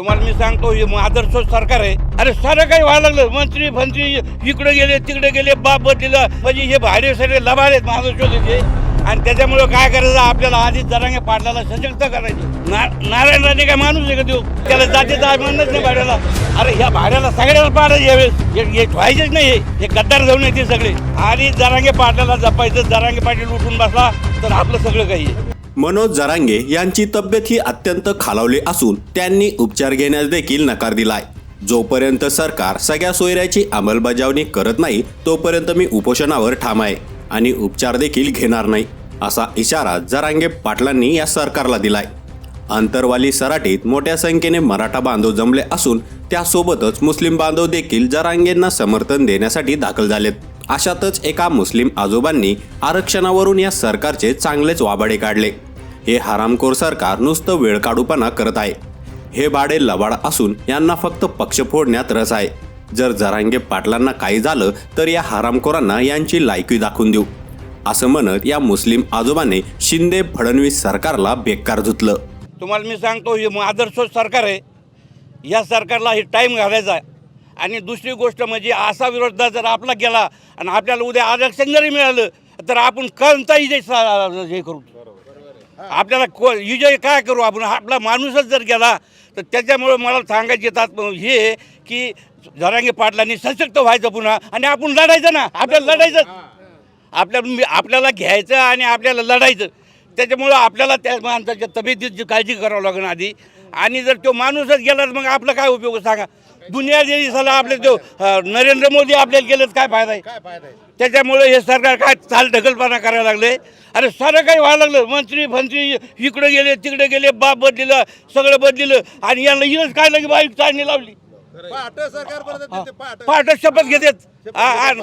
तुम्हाला मी सांगतो हे आदर्श सरकार आहे. अरे सारं काही व्हायला लागलं. मंत्री फंत्री इकडे गेले तिकडे गेले बाप बदलीला. म्हणजे हे भाडे सगळे लबाड आहेत महाराष्ट्राचे. आणि त्याच्यामुळे काय करायचं? आपल्याला आधीच जरांगे पाटलाला सशक्त करायचं. ना नारायण राणे काय माणूस आहे का देऊ त्याला जातीचा अभिमानच नाही भाड्याला. अरे ह्या भाड्याला सगळ्याला पाडायचे यावेळेस हे हे व्हायचेच नाही हे. हे गद्दार जाऊन येते सगळे. आणि जरांगे पाटलाला जपायचं जरांगे पाटील उठून बसला तर आपलं सगळं काही आहे. मनोज जरांगे यांची तब्येत ही अत्यंत खालावली असून त्यांनी उपचार घेण्यास देखील नकार दिलाय. जोपर्यंत सरकार सगळ्या सोयऱ्याची अंमलबजावणी करत नाही तोपर्यंत मी उपोषणावर ठाम आहे आणि उपचार देखील घेणार नाही असा इशारा जरांगे पाटलांनी या सरकारला दिलाय. अंतरवाली सराटीत मोठ्या संख्येने मराठा बांधव जमले असून त्यासोबतच मुस्लिम बांधव देखील जरांगेंना समर्थन देण्यासाठी दाखल झालेत. अशातच एका मुस्लिम आजोबांनी आरक्षणावरून या सरकारचे चांगलेच वाबाडे काढले. हे हरामखोर सरकार नुसतं वेळकाढूपणा करत आहे. हे बाडे लबाड असून यांना फक्त पक्ष फोडण्यात रस आहे. जर जरांगे पाटलांना काही झालं तर या हरामखोरांना यांची लायकी दाखवून देऊ. असं म्हणत या मुस्लिम आजोबाने शिंदे फडणवीस सरकारला बेकार धुतलं. तुम्हाला मी सांगतो हे आदर्श सरकार आहे. या सरकारला हे टाईम घालायचा आहे. आणि दुसरी गोष्ट म्हणजे असा विरोध जर आपला गेला आणि आपल्याला उद्या आरक्षण जरी मिळालं तर आपण कोणताही जे सा- हे करू. आपल्याला को विजय काय करू आपण? आपला माणूसच जर गेला तर त्याच्यामुळे मला सांगायचे येतात हे की जरांगे पाटलांनी सशक्त व्हायचं पुन्हा आणि आपण लढायचं ना आपल्याला लढायचं. आपल्या आपल्याला घ्यायचं आणि आपल्याला लढायचं. त्याच्यामुळं आपल्याला त्या माणसाच्या तब्येतीची काळजी करावं लागेल आधी. आणि जर तो माणूसच गेला तर मग आपला काय उपयोग सांगा. दुनिया जे दिसायला आपले अं, नरेंद्र मोदी आपल्याला गेलं तर काय फायदा आहे? त्याच्यामुळे हे सरकार काय चाल ढकलपणा करायला लागले? अरे सारं काही व्हायला लागलं. मंत्री फंत्री इकडे गेले तिकडे गेले बाप बदलिलं सगळं बदलिलं. आणि यांना इथंच काय लगे बाईक चालणी लावली. पाठ शपथ घेतात.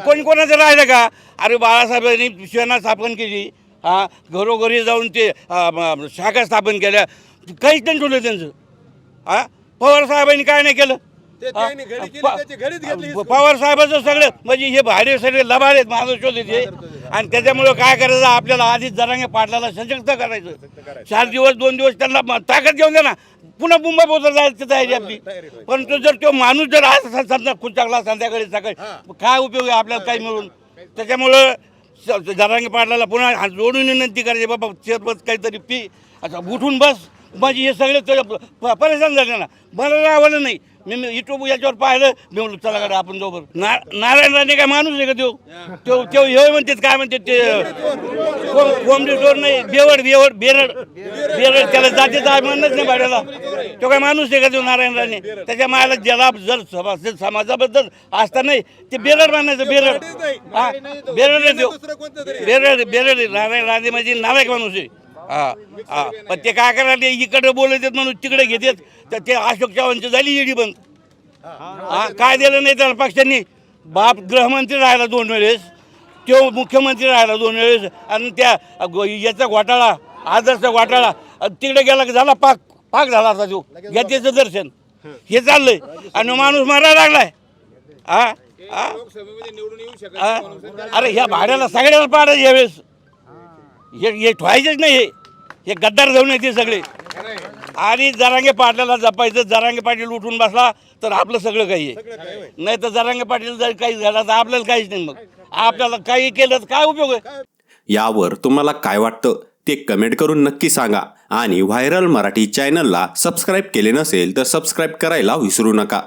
कोणी कोणाचं राहिलं का? अरे बाळासाहेबांनी सेना स्थापन केली. हा घरोघरी जाऊन ते शाखा स्थापन केल्या. काहीच नाही ठेवलं त्यांचं. हा पवार साहेबांनी काय नाही केलं? पवार साहेबाचं सगळं म्हणजे हे भाडे सगळे लबाड आहेत महाराष्ट्राचे आणि त्याच्यामुळं काय करायचं आपल्याला आधीच जरांगे पाटलाला सशक्त करायचं. चार दिवस दोन दिवस त्यांना ताकद घेऊन द्या ना पुन्हा मुंबई पोहोचला जायची तयारी आपली. परंतु जर तो माणूस जर आज समजा खुचाकला संध्याकाळी सकाळी काय उपयोग आहे आपल्याला काही मिळून? त्याच्यामुळं जरांगे पाटलाला पुन्हा जोडून विनंती करायची बाबा शेतपत काहीतरी पी. आता उठून बस. म्हणजे हे सगळे परेशान झाले ना. मला आवडलं नाही. मी युट्यूब याच्यावर पाहिलं. मी म्हणलो चला कडे आपण जाऊ ना नारायण राणे काय माणूस आहे का तो? तो तो हे म्हणतात काय म्हणतात ते? कोंबडी चोर नाही. बेवड बेवड बेरड बेरड त्याला जातीचा म्हणत नाही भाड्याला तो काय माणूस आहे का तो नारायण राणे? त्याच्या मायाला ज्याला जर सभा- समाजाबद्दल असता नाही ते बेरड मानायचं बेरड. हा? बेरड आहे तो. बेरड बेरड आहे. नारायण राणे म्हणजे नालायक माणूस आहे. हा हा. पण ते काय करायला इकडे बोलतात म्हणून तिकडे घेतात. तर ते अशोक चव्हाणची झाली ईडी बंद. हा काय दिलं नाही त्याला पक्षांनी? बाप गृहमंत्री राहिला दोन वेळेस तो मुख्यमंत्री राहिला दोन वेळेस आणि त्या गो- याचा घोटाळा आदर्शचा घोटाळा आणि तिकडे गेला की झाला पाक पाक झाला आता तो त्याचं दर्शन. हे चाललंय. आणि माणूस मारायला लागलाय. हा हा. लोकसभेमध्ये निवडून येऊ शकत हा? अरे ह्या भाड्याला सगळ्याला पाडायचे यावेळेस. हे हे ठेवायचेच नाही हे. हे गद्दार जाऊन येते सगळे. आणि जरांगे पाटलाला जपायचं जरांगे पाटील उठून बसला तर आपलं सगळं काही आहे. नाही तर जरांगे पाटील जर काही झालं तर आपल्याला काहीच नाही मग. आपल्याला काही केलं तर काय उपयोग आहे? यावर तुम्हाला काय वाटतं ते कमेंट करून नक्की सांगा. आणि व्हायरल मराठी चॅनलला सबस्क्राईब केले नसेल तर सबस्क्राईब करायला विसरू नका.